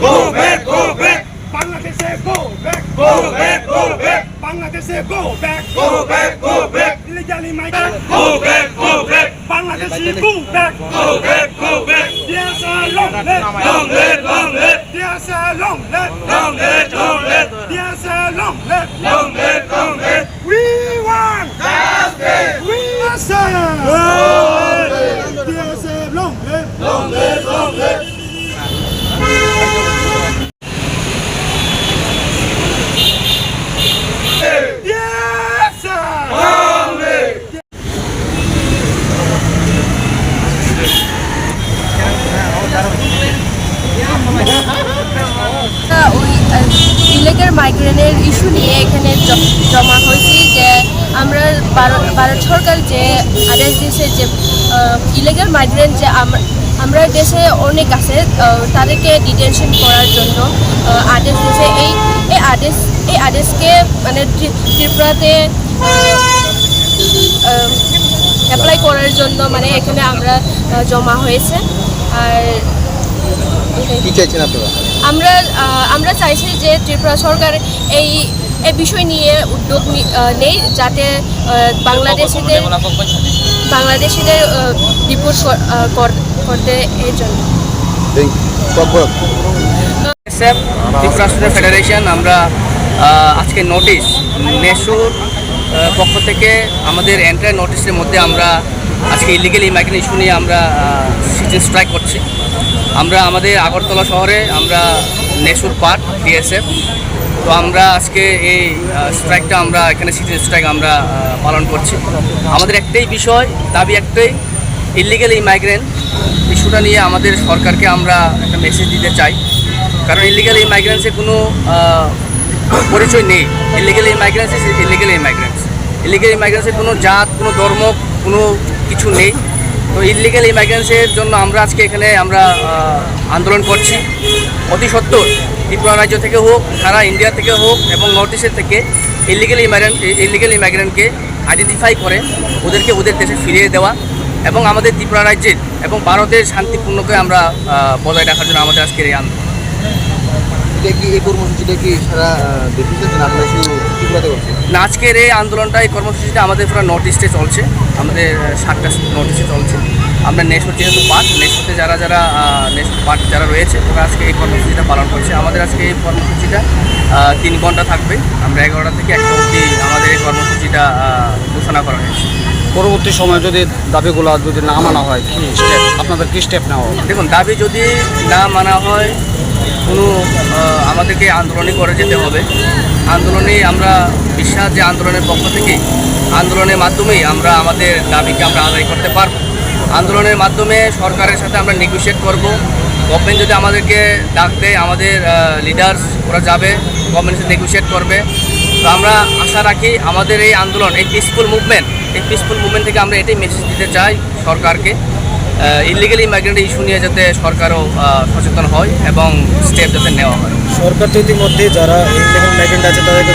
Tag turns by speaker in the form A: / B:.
A: Go back, go back.
B: Bangladesh say go back.
A: Go back, go back.
B: Bangladesh say go back.
A: Go back, go back.
B: Illegally migrant.
A: Go back, go back.
B: Bangladesh go back.
A: Go back, go back.
B: There's a long let,
A: long let, long let.
B: There's a long let,
A: long let, long let.
B: There's a long let,
A: long let, long let.
B: We want
A: justice.
B: We
C: must. ইলেগাল মাইগ্রেনের issue নিয়ে এখানে জমা হয়েছি যে আমরা ভারত সরকার যে আদেশ দিয়েছে যে ইলেগাল মাইগ্রেন যে আম- আমরা দেশে অনেক আছে তাদেরকে ডিটেনশন করার জন্য আদেশ দিয়েছে এই এই আদেশ, এই আদেশকে মানে ত্রিপুরাতে অ্যাপ্লাই করার জন্য মানে এখানে আমরা জমা হয়েছে আর।
D: কি চাইছেন আপনারা?
C: আমরা আমরা চাইছি যে ত্রিপুরা সরকার এই এই বিষয় নিয়ে উদ্যোগ নেই যাতে বাংলাদেশিদের বাংলাদেশিদের রিপোর্ট করতে এই জন্য।
E: ত্রিপুরা স্টুডেন্ট ফেডারেশন আমরা আজকে নোটিশ নেশুর পক্ষ থেকে আমাদের এন্ট্রাই নোটিশের মধ্যে আমরা আজকে ইলিগেল ইমাইগ্রেন ইস্যু নিয়ে আমরা সিজন স্ট্রাইক করছি। আমরা আমাদের আগরতলা শহরে আমরা নেশুর পার্ক ডিএসএফ তো আমরা আজকে এই স্ট্রাইকটা আমরা, এখানে সিজন স্ট্রাইক আমরা পালন করছি। আমাদের একটাই বিষয়, দাবি একটাই ইলিগেল ইমাইগ্রেন্ট ইস্যুটা নিয়ে আমাদের সরকারকে আমরা একটা মেসেজ দিতে চাই। কারণ ইলিগাল ইমাইগ্রেন্টসের কোনো পরিচয় নেই। Illegal is illegal immigrants illegal ইমাইগ্রেন্টসের কোনো জাত, কোনো ধর্ম, কোনো কিছু নেই। তো ইলিগাল ইমাইগ্রেন্টসের জন্য আমরা আজকে এখানে আমরা আন্দোলন করছি। অতি সত্তর ত্রিপুরা রাজ্য থেকে হোক, সারা ইন্ডিয়া থেকে হোক এবং নর্থ ইস্টের থেকে ইলিগাল ইমাইগ্রেন্ট ইলিগাল ইমাইগ্রেন্টকে আইডেন্টিফাই করে, ওদেরকে ওদের দেশে ফিরিয়ে দেওয়া এবং আমাদের ত্রিপুরা রাজ্যের এবং ভারতের শান্তিপূর্ণকে আমরা বজায় রাখার জন্য আমাদের আজকের এই আন্দোলন।
D: এটা কি এই কর্মসূচিটা কি সারা দেশে না
E: আজকের এই আন্দোলনটা এই কর্মসূচিটা আমাদের পুরো নর্থ ইস্টে চলছে। আমাদের সাতটা নর্থ ইস্টে চলছে। আমরা নেশোর যেহেতু পার্ট নেশোতে যারা যারা নেশোর পার্ট যারা রয়েছে তারা আজকে এই কর্মসূচিটা পালন করছে। আমাদের আজকে এই কর্মসূচিটা তিন ঘণ্টা থাকবে। আমরা এগারোটা থেকে একটা অবধি আমাদের এই কর্মসূচিটা ঘোষণা করা হয়েছে।
F: পরবর্তী সময়ে যদি দাবিগুলো যদি না মানা হয় কি স্টেপ আপনাদের কি স্টেপ নেওয়া হবে?
E: দেখুন দাবি যদি না মানা হয় কোনো আমাদেরকে আন্দোলনই করে যেতে হবে। আন্দোলনে আমরা বিশ্বাস যে আন্দোলনের পক্ষ থেকে আন্দোলনের মাধ্যমেই আমরা আমাদের দাবিকে আমরা আদায় করতে পারব। আন্দোলনের মাধ্যমে সরকারের সাথে আমরা নেগোশিয়েট করব। গভর্নমেন্ট যদি আমাদেরকে ডাক দেয়, আমাদের লিডার্স ওরা যাবে গভর্নমেন্টের সাথে নেগোশিয়েট করবে। তো আমরা আশা রাখি আমাদের এই আন্দোলন, এই পিসফুল মুভমেন্ট এই পিসফুল মুভমেন্ট থেকে আমরা এটাই মেসেজ দিতে চাই সরকারকে। ইলিগাল মাইগ্রেন্ট ইস্যু নিয়ে যাতে সরকারও সচেতন হয় এবং স্টেপ যাতে নেওয়া হয়।
F: সরকার তো ইতিমধ্যে যারা ইলিগাল মাইগ্রেন্ট আছে, তাদেরকে